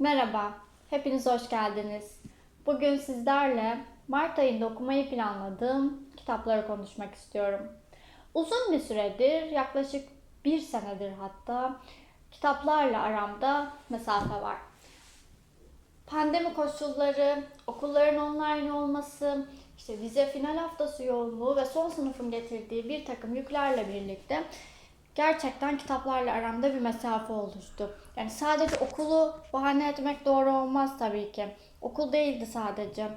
Merhaba, hepiniz hoş geldiniz. Bugün sizlerle Mart ayında okumayı planladığım kitapları konuşmak istiyorum. Uzun bir süredir, yaklaşık bir senedir hatta, kitaplarla aramda mesafe var. Pandemi koşulları, okulların online olması, işte vize final haftası yoğunluğu ve son sınıfın getirdiği bir takım yüklerle birlikte gerçekten kitaplarla aramda bir mesafe oluştu. Yani sadece okulu bahane etmek doğru olmaz tabii ki. Okul değildi sadece.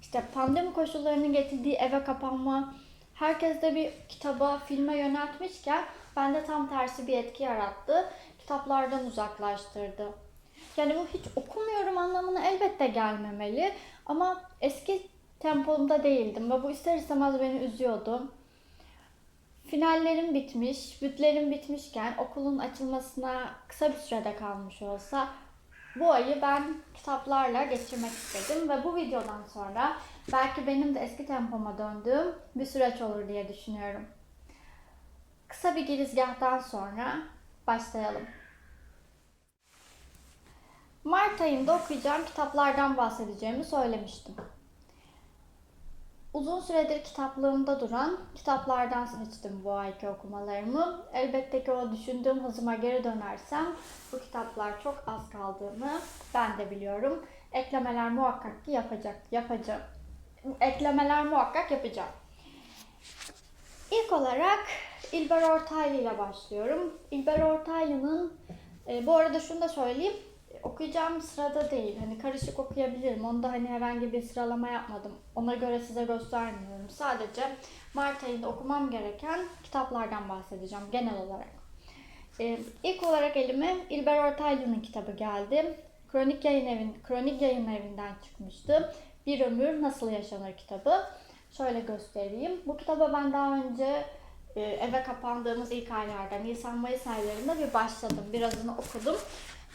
İşte pandemi koşullarının getirdiği eve kapanma, herkes de bir kitaba, filme yöneltmişken bende tam tersi bir etki yarattı. Kitaplardan uzaklaştırdı. Yani bu hiç okumuyorum anlamına elbette gelmemeli ama eski tempomda değildim ve bu ister istemez beni üzüyordu. Finallerim bitmiş, bütlerim bitmişken okulun açılmasına kısa bir sürede kalmış olsa bu ayı ben kitaplarla geçirmek istedim ve bu videodan sonra belki benim de eski tempoma döndüğüm bir süreç olur diye düşünüyorum. Kısa bir girizgahtan sonra başlayalım. Mart ayında okuyacağım kitaplardan bahsedeceğimi söylemiştim. Uzun süredir kitaplığımda duran kitaplardan seçtim bu ayki okumalarımı. Elbette ki o düşündüğüm hızıma geri dönersem bu kitaplar çok az kaldığını ben de biliyorum. Eklemeler muhakkak ki yapacak, yapacağım. Eklemeler muhakkak yapacağım. İlk olarak İlber Ortaylı ile başlıyorum. İlber Ortaylı'nın, e, bu arada şunu da söyleyeyim, okuyacağım sırada değil. Hani karışık okuyabilirim. Onda hani herhangi bir sıralama yapmadım. Ona göre size göstermiyorum. Sadece Mart ayında okumam gereken kitaplardan bahsedeceğim genel olarak. Ee, ilk olarak elime İlber Ortaylı'nın kitabı geldi. Kronik Yayın Evin, Kronik Yayın Evi'nden çıkmıştı. Bir Ömür Nasıl Yaşanır kitabı. Şöyle göstereyim. Bu kitaba ben daha önce e, eve kapandığımız ilk aylarda, Nisan-Mayıs aylarında bir başladım. Birazını okudum.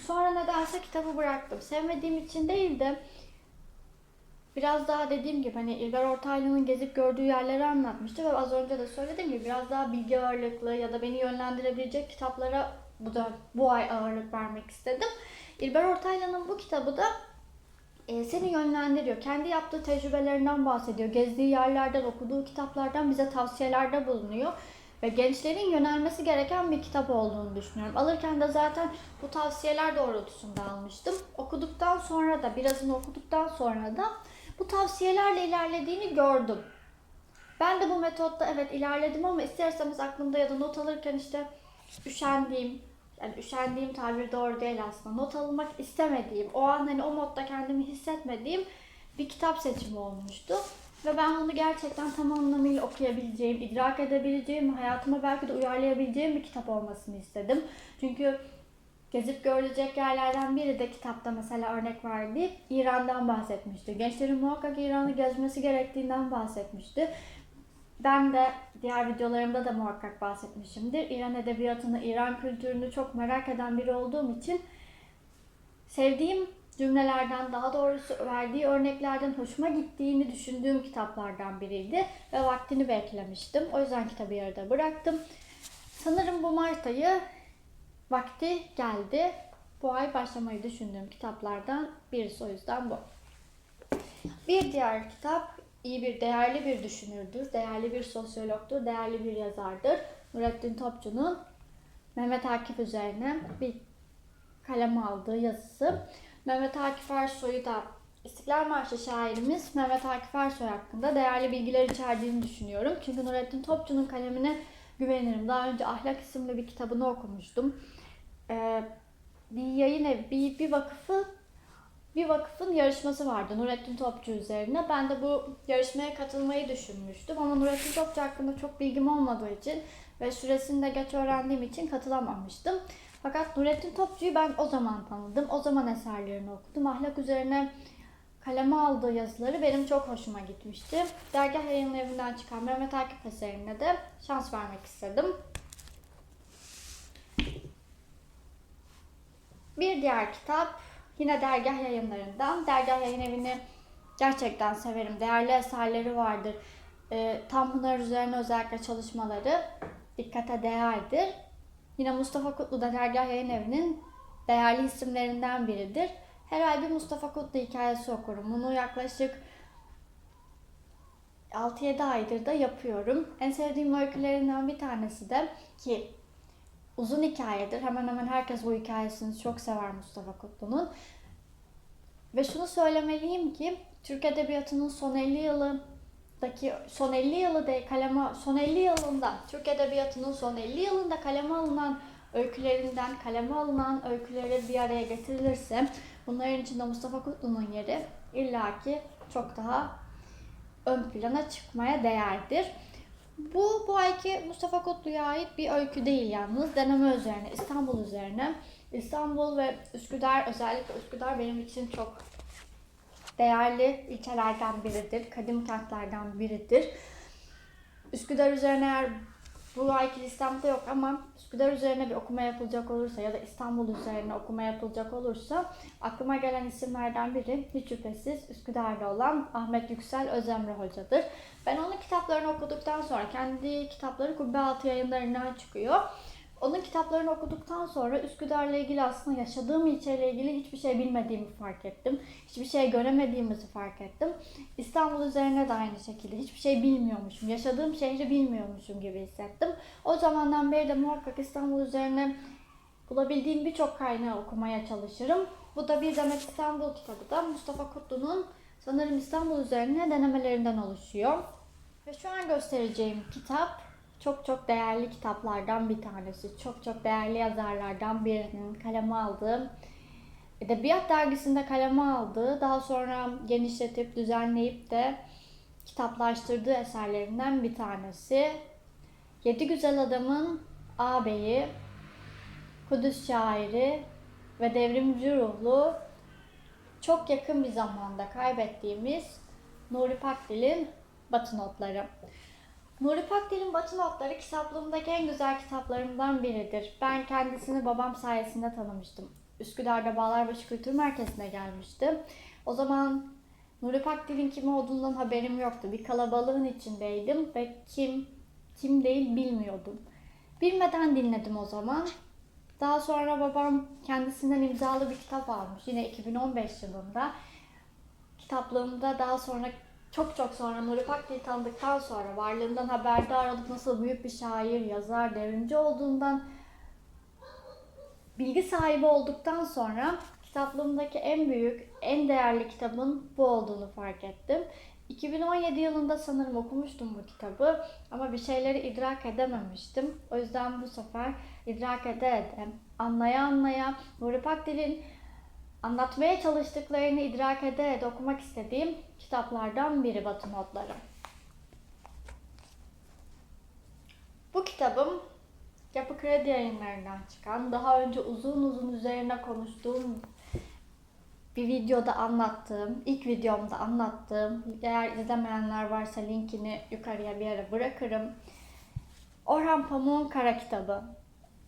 Sonra nedense kitabı bıraktım. Sevmediğim için değil de biraz daha dediğim gibi hani İlber Ortaylı'nın gezip gördüğü yerleri anlatmıştı ve az önce de söylediğim gibi biraz daha bilgi ağırlıklı ya da beni yönlendirebilecek kitaplara bu da bu ay ağırlık vermek istedim. İlber Ortaylı'nın bu kitabı da e, seni yönlendiriyor. Kendi yaptığı tecrübelerinden bahsediyor. Gezdiği yerlerden, okuduğu kitaplardan bize tavsiyelerde bulunuyor ve gençlerin yönelmesi gereken bir kitap olduğunu düşünüyorum. Alırken de zaten bu tavsiyeler doğrultusunda almıştım. Okuduktan sonra da birazını okuduktan sonra da bu tavsiyelerle ilerlediğini gördüm. Ben de bu metotta evet ilerledim ama isterseniz aklımda ya da not alırken işte üşendiğim, yani üşendiğim tabir doğru değil aslında. Not almak istemediğim, o an hani o modda kendimi hissetmediğim bir kitap seçimi olmuştu. Ve ben bunu gerçekten tam anlamıyla okuyabileceğim, idrak edebileceğim, hayatıma belki de uyarlayabileceğim bir kitap olmasını istedim. Çünkü gezip görülecek yerlerden biri de kitapta mesela örnek verdiği İran'dan bahsetmişti. Gençlerin muhakkak İran'ı gezmesi gerektiğinden bahsetmişti. Ben de diğer videolarımda da muhakkak bahsetmişimdir. İran edebiyatını, İran kültürünü çok merak eden biri olduğum için sevdiğim cümlelerden daha doğrusu verdiği örneklerden hoşuma gittiğini düşündüğüm kitaplardan biriydi ve vaktini beklemiştim. O yüzden kitabı yarıda bıraktım. Sanırım bu Mart ayı vakti geldi. Bu ay başlamayı düşündüğüm kitaplardan birisi o yüzden bu. Bir diğer kitap iyi bir değerli bir düşünürdür, değerli bir sosyologdur, değerli bir yazardır. Nurettin Topçu'nun Mehmet Akif üzerine bir kaleme aldığı yazısı. Mehmet Akif Ersoy'u da İstiklal Marşı şairimiz Mehmet Akif Ersoy hakkında değerli bilgiler içerdiğini düşünüyorum. Çünkü Nurettin Topçu'nun kalemine güvenirim. Daha önce Ahlak isimli bir kitabını okumuştum. Ee, bir yayın evi, bir, bir vakıfı bir vakıfın yarışması vardı Nurettin Topçu üzerine. Ben de bu yarışmaya katılmayı düşünmüştüm ama Nurettin Topçu hakkında çok bilgim olmadığı için ve süresini de geç öğrendiğim için katılamamıştım. Fakat Nurettin Topçu'yu ben o zaman tanıdım. O zaman eserlerini okudum. Ahlak üzerine kaleme aldığı yazıları benim çok hoşuma gitmişti. Dergah yayın evinden çıkan Mehmet Akif eserine de şans vermek istedim. Bir diğer kitap yine dergah yayınlarından. Dergah yayın evini gerçekten severim. Değerli eserleri vardır. E, Tanpınar üzerine özellikle çalışmaları dikkate değerdir. Yine Mustafa Kutlu da Dergah Yayın Evi'nin değerli isimlerinden biridir. her ay bir Mustafa Kutlu hikayesi okurum. Bunu yaklaşık 6-7 aydır da yapıyorum. En sevdiğim öykülerinden bir tanesi de ki uzun hikayedir. Hemen hemen herkes bu hikayesini çok sever Mustafa Kutlu'nun. Ve şunu söylemeliyim ki Türk Edebiyatı'nın son 50 yılındaki son 50 yılı de kaleme son 50 yılında Türk Edebiyatı'nın son 50 yılında kaleme alınan öykülerinden kaleme alınan öyküleri bir araya getirilirse bunların içinde Mustafa Kutlu'nun yeri illaki çok daha ön plana çıkmaya değerdir. Bu bu ayki Mustafa Kutlu'ya ait bir öykü değil yalnız. Deneme üzerine, İstanbul üzerine. İstanbul ve Üsküdar, özellikle Üsküdar benim için çok değerli ilçelerden biridir. Kadim kentlerden biridir. Üsküdar üzerine eğer bu ayki listemde yok ama Üsküdar üzerine bir okuma yapılacak olursa ya da İstanbul üzerine okuma yapılacak olursa aklıma gelen isimlerden biri hiç şüphesiz Üsküdar'da olan Ahmet Yüksel Özemre Hoca'dır. Ben onun kitaplarını okuduktan sonra kendi kitapları Kubbe Altı yayınlarından çıkıyor. Onun kitaplarını okuduktan sonra Üsküdar'la ilgili aslında yaşadığım ilçeyle ilgili hiçbir şey bilmediğimi fark ettim. Hiçbir şey göremediğimizi fark ettim. İstanbul üzerine de aynı şekilde hiçbir şey bilmiyormuşum. Yaşadığım şehri bilmiyormuşum gibi hissettim. O zamandan beri de muhakkak İstanbul üzerine bulabildiğim birçok kaynağı okumaya çalışırım. Bu da Bir Demet İstanbul kitabı da Mustafa Kutlu'nun sanırım İstanbul üzerine denemelerinden oluşuyor. Ve şu an göstereceğim kitap çok çok değerli kitaplardan bir tanesi. Çok çok değerli yazarlardan birinin kaleme aldığı, Edebiyat dergisinde kaleme aldığı, daha sonra genişletip düzenleyip de kitaplaştırdığı eserlerinden bir tanesi. Yedi Güzel Adam'ın ağabeyi, Kudüs şairi ve devrimci ruhlu çok yakın bir zamanda kaybettiğimiz Nuri Pakdil'in Batı Notları. Nuri Pakdil'in Batı Notları kitaplığımdaki en güzel kitaplarımdan biridir. Ben kendisini babam sayesinde tanımıştım. Üsküdar'da Bağlarbaşı Kültür Merkezi'ne gelmişti. O zaman Nuri Pakdil'in kim olduğundan haberim yoktu. Bir kalabalığın içindeydim ve kim kim değil bilmiyordum. Bilmeden dinledim o zaman. Daha sonra babam kendisinden imzalı bir kitap almış. Yine 2015 yılında. Kitaplığımda daha sonra çok çok sonra Nuri Pakdil'i tanıdıktan sonra varlığından haberdar olup nasıl büyük bir şair, yazar, devrimci olduğundan bilgi sahibi olduktan sonra kitaplığımdaki en büyük, en değerli kitabın bu olduğunu fark ettim. 2017 yılında sanırım okumuştum bu kitabı ama bir şeyleri idrak edememiştim. O yüzden bu sefer idrak ede ede, anlaya anlaya Nuri Pakdil'in anlatmaya çalıştıklarını idrak ede ede okumak istediğim kitaplardan biri Batı Notları. Bu kitabım Yapı Kredi yayınlarından çıkan, daha önce uzun uzun üzerine konuştuğum bir videoda anlattığım, ilk videomda anlattığım, eğer izlemeyenler varsa linkini yukarıya bir yere bırakırım. Orhan Pamuk'un Kara Kitabı.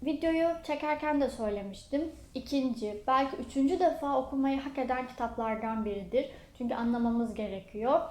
Videoyu çekerken de söylemiştim. İkinci, belki üçüncü defa okumayı hak eden kitaplardan biridir. Çünkü anlamamız gerekiyor.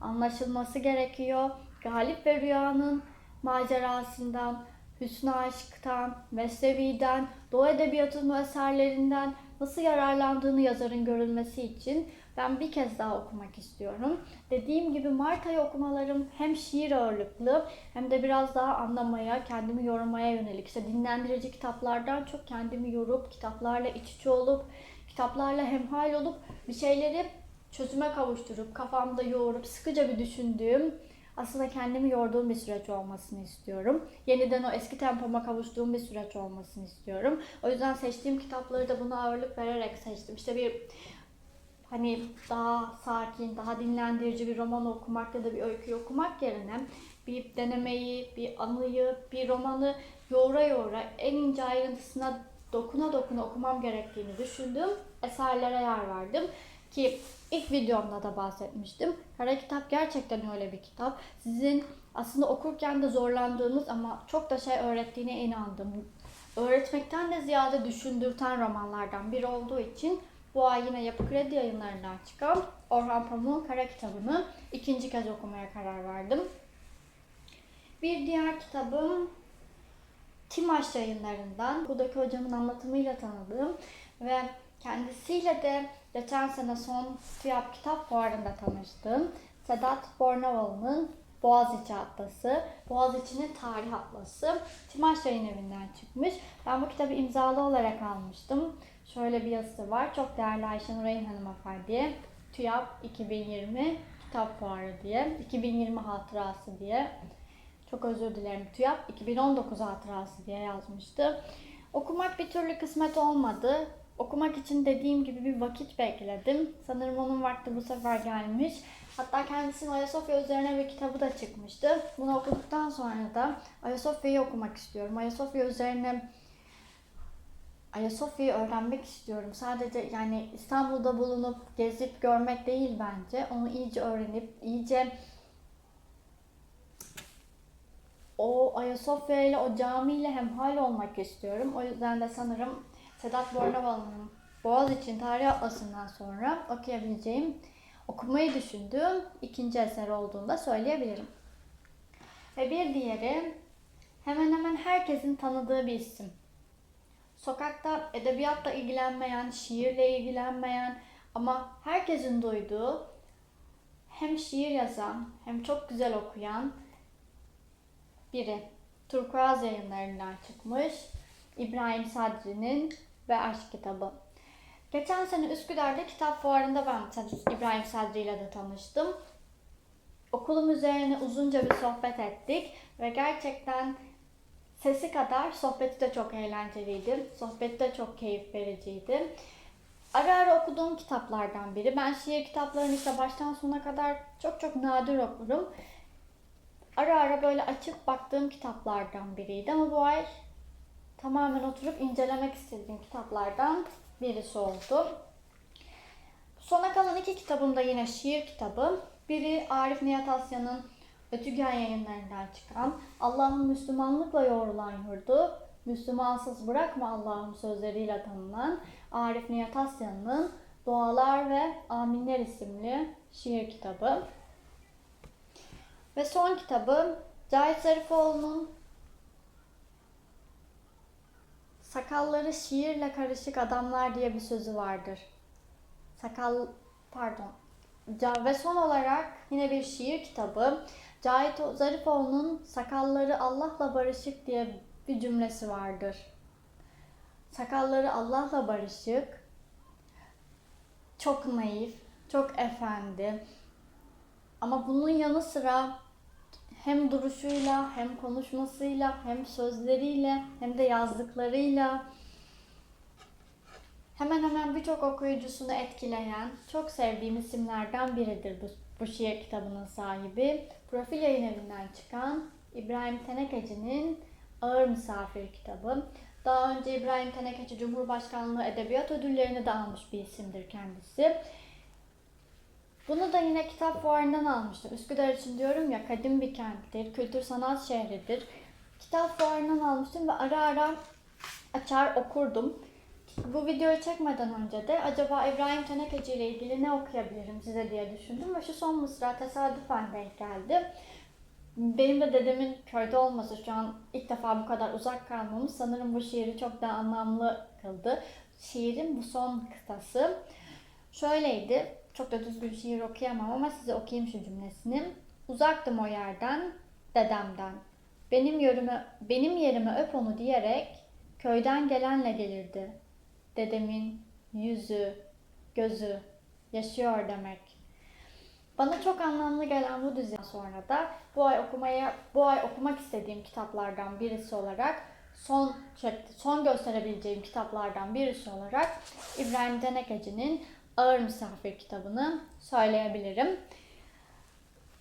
Anlaşılması gerekiyor. Galip ve Rüya'nın macerasından, Hüsnü Aşk'tan, Mesnevi'den, Doğu Edebiyatı'nın eserlerinden nasıl yararlandığını yazarın görülmesi için ben bir kez daha okumak istiyorum. Dediğim gibi Mart ayı okumalarım hem şiir ağırlıklı hem de biraz daha anlamaya, kendimi yormaya yönelik. İşte dinlendirici kitaplardan çok kendimi yorup, kitaplarla iç içe olup, kitaplarla hemhal olup bir şeyleri çözüme kavuşturup, kafamda yoğurup, sıkıca bir düşündüğüm, aslında kendimi yorduğum bir süreç olmasını istiyorum. Yeniden o eski tempoma kavuştuğum bir süreç olmasını istiyorum. O yüzden seçtiğim kitapları da buna ağırlık vererek seçtim. İşte bir hani daha sakin, daha dinlendirici bir roman okumak ya da bir öykü okumak yerine bir denemeyi, bir anıyı, bir romanı yoğura yoğura en ince ayrıntısına dokuna dokuna okumam gerektiğini düşündüm. Eserlere yer verdim. Ki ilk videomda da bahsetmiştim. Kara Kitap gerçekten öyle bir kitap. Sizin aslında okurken de zorlandığınız ama çok da şey öğrettiğine inandım. Öğretmekten de ziyade düşündürten romanlardan biri olduğu için bu ay yine Yapı Kredi yayınlarından çıkan Orhan Pamuk'un Kara kitabını ikinci kez okumaya karar verdim. Bir diğer kitabım Timaş yayınlarından. Buradaki hocamın anlatımıyla tanıdığım ve kendisiyle de geçen sene son TÜYAP kitap fuarında tanıştım. Sedat Bornavalı'nın Boğaziçi Atlası, Boğaziçi'nin Tarih Atlası Timaş Yayın Evi'nden çıkmış. Ben bu kitabı imzalı olarak almıştım. Şöyle bir yazısı var. Çok değerli Ayşenur Ayın hanımefendiye. TÜYAP 2020 kitap fuarı diye, 2020 hatırası diye. Çok özür dilerim. TÜYAP 2019 hatırası diye yazmıştı. Okumak bir türlü kısmet olmadı. Okumak için dediğim gibi bir vakit bekledim. Sanırım onun vakti bu sefer gelmiş. Hatta kendisinin Ayasofya üzerine bir kitabı da çıkmıştı. Bunu okuduktan sonra da Ayasofya'yı okumak istiyorum. Ayasofya üzerine Ayasofya'yı öğrenmek istiyorum. Sadece yani İstanbul'da bulunup gezip görmek değil bence. Onu iyice öğrenip iyice o Ayasofya ile o camiyle hemhal olmak istiyorum. O yüzden de sanırım Sedat Bornavalı'nın Boğaziçi'nin Tarih Atlası'ndan sonra okuyabileceğim, okumayı düşündüğüm ikinci eser olduğunu da söyleyebilirim. Ve bir diğeri hemen hemen herkesin tanıdığı bir isim. Sokakta edebiyatla ilgilenmeyen, şiirle ilgilenmeyen ama herkesin duyduğu hem şiir yazan hem çok güzel okuyan biri. Turkuaz yayınlarından çıkmış. İbrahim Sadri'nin ve Aşk kitabı. Geçen sene Üsküdar'da kitap fuarında ben İbrahim Sadri ile de tanıştım. Okulum üzerine uzunca bir sohbet ettik ve gerçekten sesi kadar sohbeti de çok eğlenceliydi. Sohbeti de çok keyif vericiydi. Ara ara okuduğum kitaplardan biri. Ben şiir kitaplarını işte baştan sona kadar çok çok nadir okurum. Ara ara böyle açıp baktığım kitaplardan biriydi ama bu ay tamamen oturup incelemek istediğim kitaplardan birisi oldu. Sona kalan iki kitabım da yine şiir kitabı. Biri Arif Nihat Asya'nın Ötügen yayınlarından çıkan Allah'ın Müslümanlıkla yoğrulan yurdu, Müslümansız bırakma Allah'ım sözleriyle tanınan Arif Nihat Asya'nın Dualar ve Aminler isimli şiir kitabı. Ve son kitabı Cahit Zarifoğlu'nun Sakalları şiirle karışık adamlar diye bir sözü vardır. Sakal, pardon. Ve son olarak yine bir şiir kitabı. Cahit Zarifoğlu'nun Sakalları Allah'la barışık diye bir cümlesi vardır. Sakalları Allah'la barışık, çok naif, çok efendi. Ama bunun yanı sıra hem duruşuyla, hem konuşmasıyla, hem sözleriyle, hem de yazdıklarıyla hemen hemen birçok okuyucusunu etkileyen, çok sevdiğim isimlerden biridir bu, bu şiir kitabının sahibi. Profil yayın evinden çıkan İbrahim Tenekeci'nin Ağır Misafir kitabı. Daha önce İbrahim Tenekeci Cumhurbaşkanlığı Edebiyat Ödülleri'ni de almış bir isimdir kendisi. Bunu da yine kitap fuarından almıştım. Üsküdar için diyorum ya kadim bir kenttir, kültür sanat şehridir. Kitap fuarından almıştım ve ara ara açar okurdum. Bu videoyu çekmeden önce de acaba İbrahim Tenekeci ile ilgili ne okuyabilirim size diye düşündüm ve şu son mısra tesadüfen denk geldi. Benim de dedemin köyde olması şu an ilk defa bu kadar uzak kalmamız sanırım bu şiiri çok daha anlamlı kıldı. Şiirin bu son kıtası şöyleydi. Çok da düzgün şiir okuyamam ama size okuyayım şu cümlesini. Uzaktım o yerden, dedemden. Benim yerime, benim yerime öp onu diyerek köyden gelenle gelirdi. Dedemin yüzü, gözü yaşıyor demek. Bana çok anlamlı gelen bu diziden sonra da bu ay okumaya bu ay okumak istediğim kitaplardan birisi olarak son son gösterebileceğim kitaplardan birisi olarak İbrahim Denekeci'nin Ağır Misafir kitabını söyleyebilirim.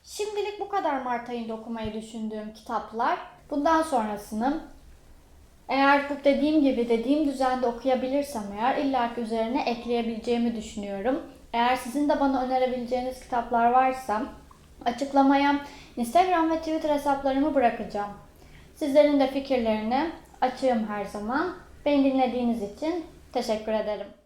Şimdilik bu kadar Mart ayında okumayı düşündüğüm kitaplar. Bundan sonrasını eğer bu dediğim gibi dediğim düzende okuyabilirsem eğer illaki üzerine ekleyebileceğimi düşünüyorum. Eğer sizin de bana önerebileceğiniz kitaplar varsa açıklamaya Instagram ve Twitter hesaplarımı bırakacağım. Sizlerin de fikirlerini açığım her zaman. Beni dinlediğiniz için teşekkür ederim.